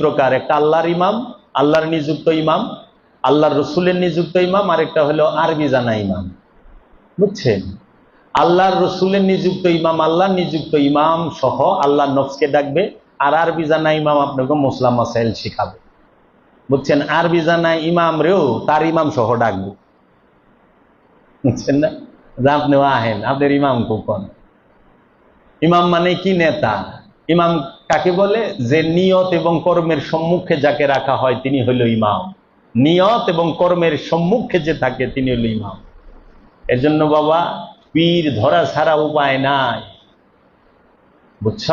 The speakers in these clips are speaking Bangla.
প্রকার একটা আল্লাহর ইমাম, আল্লাহর নিযুক্ত ইমাম, আল্লাহর রসুলের নিযুক্ত ইমাম, আর একটা হলো আরবি জানা ইমাম। বুঝছেন? আল্লাহর রসুলের নিযুক্ত ইমাম, আল্লাহর নিযুক্ত ইমাম সহ আল্লাহ নফসকে ডাকবে, আর আরবি জানা ইমাম আপনাকে মুসলাম মাসাইল শিখাবে। বুঝছেন? আরবি জানা ইমাম রেও তার ইমাম সহ ডাকবে। বুঝছেন না? যে আপনিও আহেন, আপনার ইমাম কোন ইমাম মানে কি নেতা? ইমাম কাকে বলে? যে নিয়ত এবং কর্মের সম্মুখে যাকে রাখা হয় তিনি হইল ইমাম। নিয়ত এবং কর্মের সম্মুখে যে থাকে তিনি হইল ইমাম। এর জন্য বাবা, পীর ধরা ছাড়া উপায় নাই। বুঝছ?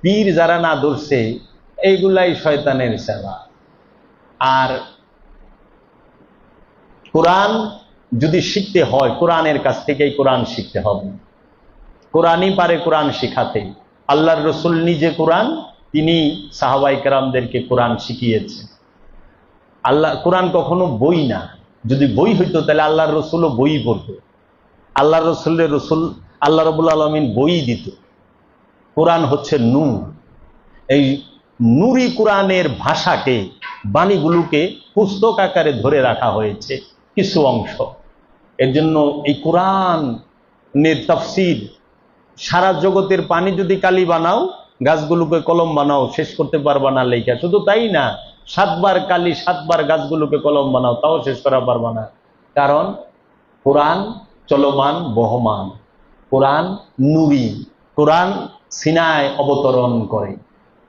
পীর যারা না ধরছে, এইগুলাই শয়তানের সেবা। আর কোরআন যদি শিখতে হয়, কোরআনের কাছ থেকেই কোরআন শিখতে হবে। কোরআনই পারে কোরআন শিখাতে আল্লাহর রসুল নিজে কোরআন, তিনি সাহাবাই কেরামদেরকে কোরআন শিখিয়েছেন আল্লাহ, কোরআন কখনো বই না। যদি বই হইতো, তাহলে আল্লাহর রসুলও বই পড়তো। আল্লাহ রসুলের রসুল, আল্লাহ রবুল আলমিন বই দিত। কোরআন হচ্ছে নূর। এই নুরি কোরআনের ভাষাকে, বাণীগুলোকে পুস্তক আকারে ধরে রাখা হয়েছে কিছু অংশ। এর জন্য এই কোরআন তফসির সারা জগতের পানি যদি কালি বানাও, গাছগুলোকে কলম বানাও, শেষ করতে পারবা না লেখা শুধু তাই না, সাতবার কালি, সাতবার গাছগুলোকে কলম বানাও, তাও শেষ করা পারবা না। কারণ কোরআন চলমান, বহমান। কোরআন নুরি কোরআন সিনায় অবতরণ করে।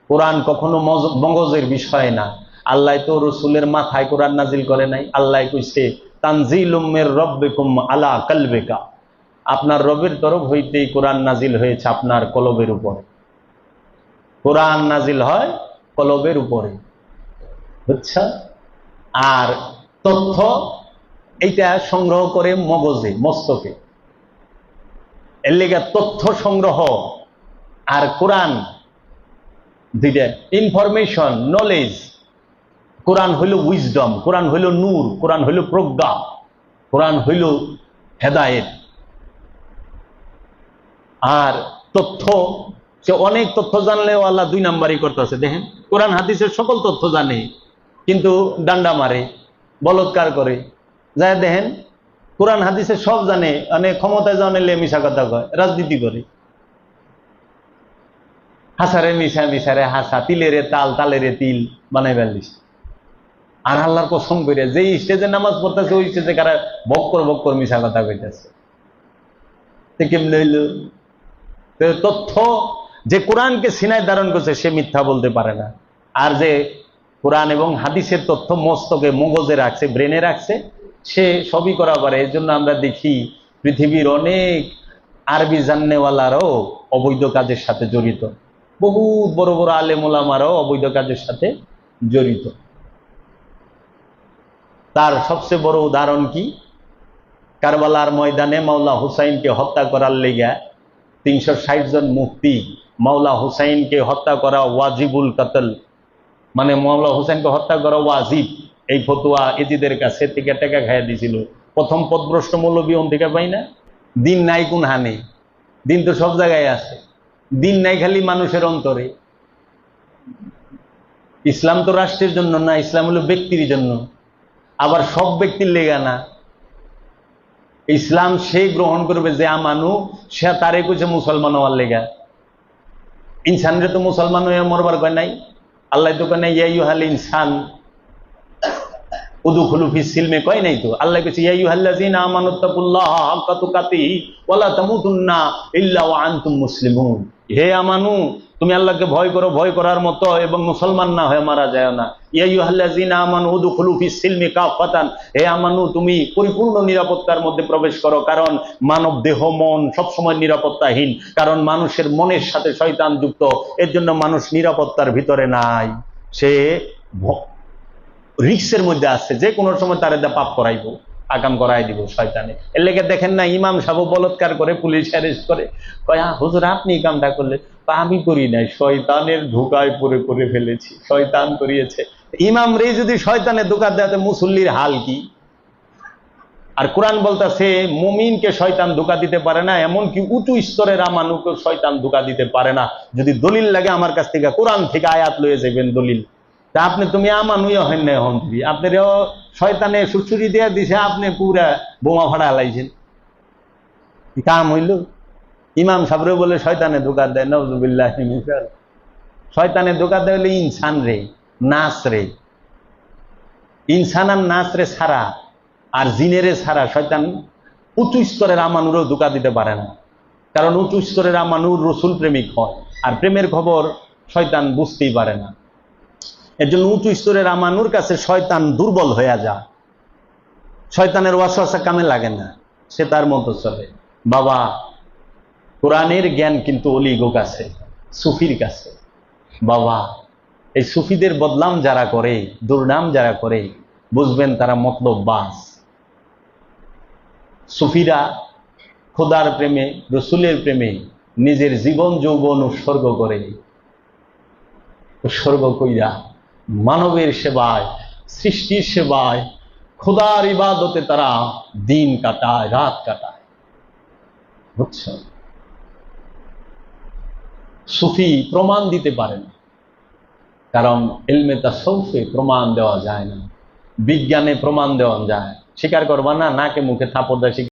কোরআন কখনো মগজের বিষয় না। আল্লাহ তো রসুলের মাথায় কোরআন নাজিল করে নাই। আল্লাহ কইছে তানজিল রব্বেকুম আলা কালবেকা। আপনার রবের তরফ হইতেই কোরআন নাজিল হয়েছে আপনার কলবের উপরে। কোরআন নাজিল হয় কলবের উপরে। বুঝছা? আর তথ্য এইটা সংগ্রহ করে মগজে, মস্তকে। এর লেগে তথ্য সংগ্রহ আর কোরআন দুইটা ইনফরমেশন নলেজ কোরআন হইল উইজডম কোরআন হইল নূর, কোরআন হইল প্রজ্ঞা, কোরআন হইল হেদায়েত। আর তথ্য, সে অনেক তথ্য জানলেও আল্লাহ দুই নাম্বারই করতেছে। দেখেন, কোরআন, হাদিসের সকল তথ্য জানে, কিন্তু ডান্ডা মারে, বলৎকার করে। যাই দেখেন, কোরআন, হাদিসের সব জানে অনেক ক্ষমতায় জানলে মিশা কথা কয়, রাজনীতি করে। হাসারে মিশা মিশারে হাসা, তিলেরে তাল, তালেরে তিল বানাই ফেলিস আর আল্লাহর কসম করে যে স্টেজে নামাজ পড়তেছে, ওই স্টেজে কারা বক্কর বক্কর মিশা কথা কইতেছে। কেমন হইল? তথ্য যে কোরআনকে সিনায় ধারণ করছে, সে মিথ্যা বলতে পারে না। আর যে কোরআন এবং হাদিসের তথ্য মস্তকে, মগজে রাখছে, ব্রেনে রাখছে, সে সবই করা পারে। এর জন্য আমরা দেখি পৃথিবীর অনেক আরবি জান্নেওয়ালারাও অবৈধ কাজের সাথে জড়িত। বহুত বড় বড় আলেমুলামারাও অবৈধ কাজের সাথে জড়িত। তার সবচেয়ে বড় উদাহরণ কি? কারবালার ময়দানে মাওলা হুসাইনকে হত্যা করার লেগা তিনশো ষাট জন মুক্তি মাওলা হুসাইনকে হত্যা করা ওয়াজিবুল কাতল। মানে মাওলা হুসাইনকে হত্যা করা ওয়াজিব। এই ফতুয়া এজিদের কাছে থেকে টেকা খাইয়া দিছিল। প্রথম পদভ্রষ্ট মৌলবী থেকে পাই না? দিন নাই কোন হানে। দিন তো সব জায়গায় আছে। দিন নাই খালি মানুষের অন্তরে। ইসলাম তো রাষ্ট্রের জন্য না, ইসলাম হলো ব্যক্তির জন্য। আবার সব ব্যক্তির লেগা না। ইসলাম সে গ্রহণ করবে যে আমানু, সে তারে কইছে মুসলমান হওয়ার লেগা। ইনসানরে তো মুসলমান হয়ে মরবার কয় নাই? আল্লাহ তো কয় নাই ইয়াইহাল ইনসান উদু কয় নাই আল্লাহ হে আমানু, তুমি আল্লাহকে ভয় করো, ভয় করার মতো এবং মুসলমান না হয়ে মারা যায় না। হে আমানু, তুমি পরিপূর্ণ নিরাপত্তার মধ্যে প্রবেশ করো, কারণ মানব দেহ, মন সবসময় নিরাপত্তাহীন, কারণ মানুষের মনের সাথে শয়তান যুক্ত, এর জন্য মানুষ নিরাপত্তার ভিতরে নাই। সে রিক্সের মধ্যে আছে, যে কোনো সময় তার পাপ করাইবো আকাম করাই দিব শয়তানে। এর লেগে দেখেন না, ইমাম সাহেব বলৎকার করে, পুলিশ অ্যারেস্ট করে, কয়া, হুজুর, আপনি এই কামটা করলে, তা আমি করি নাই, শয়তানের ধোকায় পরে করে ফেলেছি, শয়তান করিয়েছে। ইমাম রে যদি শয়তানের ধোকা দেয় মুসল্লির হাল কি? আর কোরআন বলতেছে, মুমিনকে শয়তান ধোকা দিতে পারে না, এমনকি উঁচু স্তরের আমানুকে শয়তান ধোকা দিতে পারে না। যদি দলিল লাগে, আমার কাছ থেকে কোরআন থেকে আয়াত লয়ে যাবেন দলিল। তা আপনি তুমি আমানুই হেন না হন আপনার শয়তানে সুচুরি দিয়ে দিছে, আপনি পুরা বোমা ভাড়া লাইছেন। কাম হইল? ইমাম সাবরে বলে, শয়তানে ধোকা দেয় নজুবিল্লাহ শয়তানে ধোকা দেয় হলে ইনসান রে নাচ রে। ইনসান আর নাচ রে সারা আর জিনেরে সারা শয়তান উঁচু স্তরের আমানুরও ধোকা দিতে পারে না। কারণ উঁচু স্তরের আমানুর রসুল প্রেমিক হয়, আর প্রেমের খবর শয়তান বুঝতেই পারে না। এর জন্য উঁচু স্তরের আমানুর কাছে শয়তান দুর্বল হয়ে যায় শয়তানের ওয়াসওয়াসা কামে লাগে না, সে তার মতো চলে। বাবা, কোরআনের জ্ঞান কিন্তু অলিগো কাছে, সুফির কাছে। বাবা, এই সুফিদের বদলাম যারা করে, দুর্নাম যারা করে, বুঝবেন তারা মতলব বাস সুফিরা খোদার প্রেমে, রসুলের প্রেমে নিজের জীবন, যৌবন উৎসর্গ করে। উৎসর্গ কইরা মানবের সেবায়, সৃষ্টির সেবায়, খোদার ইবাদতে তারা দিন কাটায়, রাত কাটায়। বুঝছ? সুফি প্রমাণ দিতে পারে না। কারণ এলমে তা সৌফে প্রমাণ দেওয়া যায় না। বিজ্ঞানে প্রমাণ দেওয়া যায়। স্বীকার করবা না, নাকে মুখে থাপড় দেয়